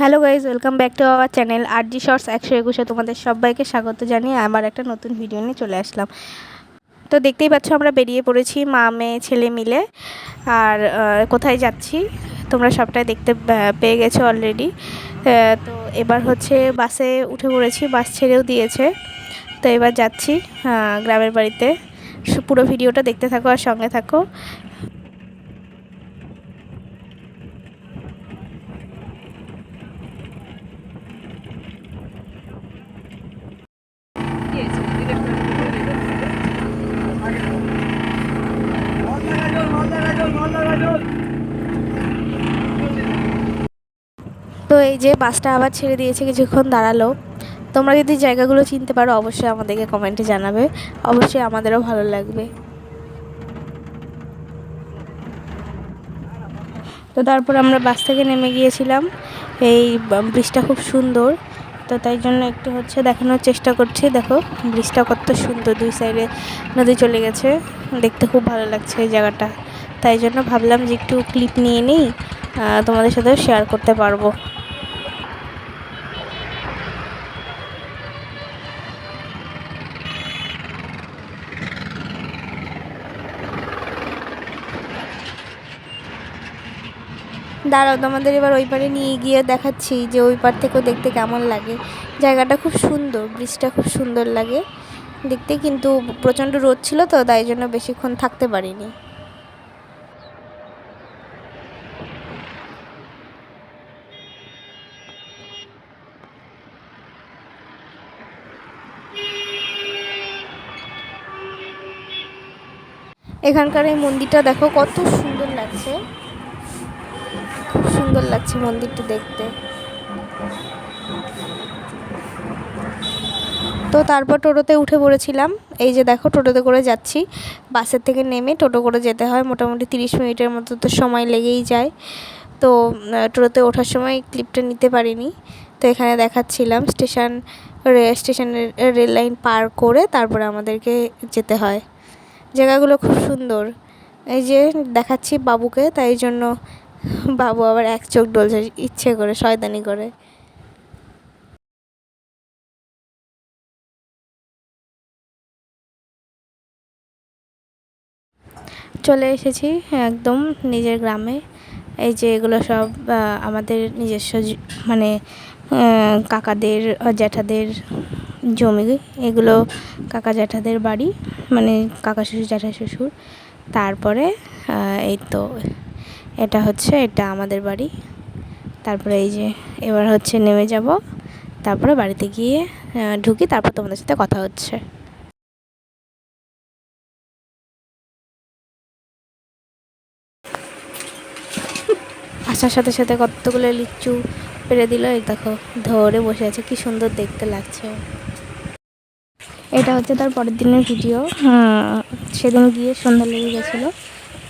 Hello guys welcome back to our channel R G shorts একশো একুশে তোমাদের সবাইকে স্বাগত জানিয়ে আবার একটা নতুন ভিডিও নিয়ে চলে আসলাম। তো দেখতেই পাচ্ছ আমরা বেরিয়ে পড়েছি মা, মেয়ে, ছেলে মিলে। আর কোথায় যাচ্ছি তোমরা সবটাই দেখতে পেয়ে গেছো অলরেডি তো এবার হচ্ছে বাসে উঠে পড়েছি, বাস ছেড়েও দিয়েছে। তো এবার যাচ্ছি গ্রামের বাড়িতে। পুরো ভিডিওটা দেখতে থাকো আর সঙ্গে থাকো। এই যে বাসটা আবার ছেড়ে দিয়েছে, কিছুক্ষণ দাঁড়াল। তোমরা যদি জায়গাগুলো চিনতে পারো, অবশ্যই আমাদেরকে কমেন্টে জানাবে। অবশ্যই আমাদেরও ভালো লাগবে। তো তারপর আমরা বাস থেকে নেমে গিয়েছিলাম। এই ব্রিজটা খুব সুন্দর। তো তাই জন্য একটু হচ্ছে দেখানোর চেষ্টা করছি। দেখো, ব্রিজটা কত সুন্দর, দুই সাইডে নদী চলে গেছে। দেখতে খুব ভালো লাগছে এই জায়গাটা। তাই জন্য ভাবলাম যে একটু ক্লিপ নিয়ে নিই তোমাদের সাথেও শেয়ার করতে পারব। দাঁড়াও তোমাদের এবার ওই পারে নিয়ে গিয়ে দেখাচ্ছি যে ওই পার থেকেও দেখতে কেমন লাগে। জায়গাটা খুব সুন্দর, ব্রিজটা খুব সুন্দর লাগে। দেখতে কিন্তু প্রচণ্ড রোদ ছিল তো, তাই জন্য বেশিক্ষণ থাকতে পারিনি। এখানকার এই মন্দিরটা দেখো কত সুন্দর লাগছে। খুব সুন্দর লাগছে মন্দিরটি দেখতে। তো তারপর টোটোতে উঠে পড়েছিলাম। এই যে দেখো, টোটোতে করে যাচ্ছি। বাসের থেকে নেমে টোটো করে যেতে হয়। মোটামুটি তিরিশ মিনিটের মতো তো সময় লেগেই যায়। তো টোটোতে ওঠার সময় ক্লিপটা নিতে পারিনি। তো এখানে দেখাচ্ছিলাম স্টেশন স্টেশনের রেল লাইন পার করে তারপরে আমাদেরকে যেতে হয়। জায়গাগুলো খুব সুন্দর। এই যে দেখাচ্ছি বাবুকে, তাই জন্য বাবু আবার এক চোখ ডলছে, ইচ্ছে করে, শয়তানি করে। চলে এসেছি একদম নিজের গ্রামে। এই যে এগুলো সব আমাদের নিজস্ব মানে কাকাদের, জ্যাঠাদের জমি। এগুলো কাকা জ্যাঠাদের বাড়ি মানে কাকা শ্বশুর জ্যাঠা শ্বশুর। তারপরে এই তো এটা হচ্ছে, এটা আমাদের বাড়ি। তারপরে এই যে, এবার হচ্ছে নেমে যাব। তারপরে বাড়িতে গিয়ে ঢুকি, তারপর তোমাদের সাথে কথা হচ্ছে। আসার সাথে সাথে কতগুলো লিচু পেরে দিল। এই দেখো, ধরে বসে আছে, কি সুন্দর দেখতে লাগছে। এটা হচ্ছে তার পরের দিনের ভিডিও। সেদিন গিয়ে সন্ধ্যা লেগে গেছিল।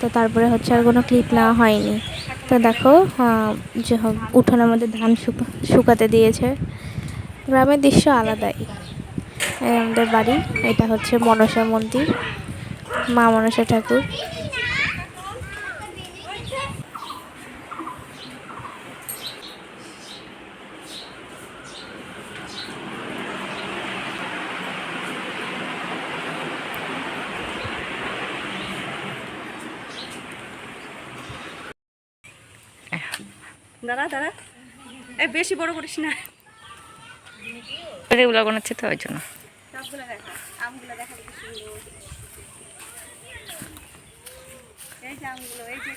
তো তারপরে হচ্ছে আর কোনো ক্লিপ নেওয়া হয়নি। তো দেখো যে হ- উঠোনের মধ্যে ধান শুকা- শুকাতে দিয়েছে। গ্রামের দৃশ্য আলাদাই। আমাদের বাড়ি, এটা হচ্ছে মনসা মন্দির, মা মনসা ঠাকুর। দাঁড়া দাঁড়া। এই বেশি বড় করিস না। এগুলো বানাচ্ছে তো ওই জন্য। এই যে আমগুলো দেখা দেখি সুন্দর এই যে আমগুলো এই যে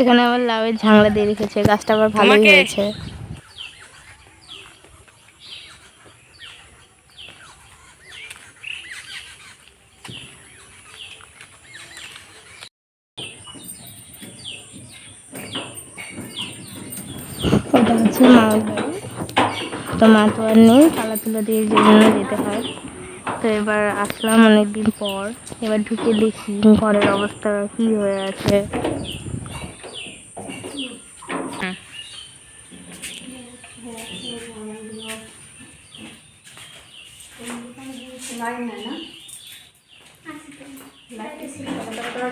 এখানে অনেকগুলো আম। এখানে অনেকগুলো আবার লাউয়ের ঝাংলা দিয়ে রেখেছে গাছটা আবার ভালোই হয়েছে। এটা হচ্ছে মামার বাড়ি। তো মা তো আর নেই তালা তুলা দিয়ে যে জন্য যেতে হয়। তো এবার আসলাম অনেকদিন পর এবার ঢুকে দেখি ঘরের অবস্থা কি হয়ে আছে।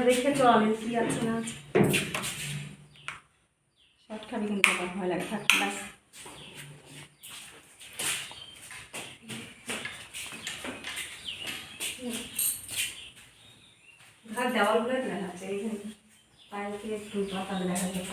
দেখে চল কি আছে না শর্ট খাবি কিন্তু আবার ভয় লাগে থাক ব্যাস ঘর দেওয়ালগুলো দেখা যাচ্ছে এইখানে। পায়ে থেকে একটু দেখা যাবে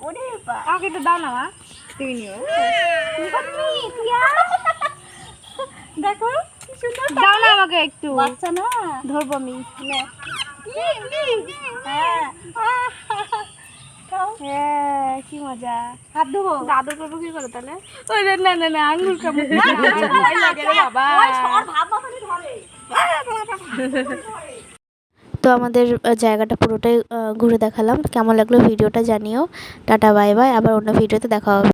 ওরে আমাকে একটু দাও না মা তুমি নিও দেখো দাও না আমাকে একটু বাচ্চা না ধরবো আমি হ্যাঁ হ্যাঁ কি মজা হাত ধোবো দাদু করব কি করে তাহলে ওই না না না আঙ্গুল কামড় লাগে বাবা ভাব ধরে তো আমাদের জায়গাটা পুরোটাই ঘুরে দেখালাম। কেমন লাগল ভিডিওটা জানিও। টাটা, বাই বাই। আবার অন্য ভিডিওতে দেখা হবে।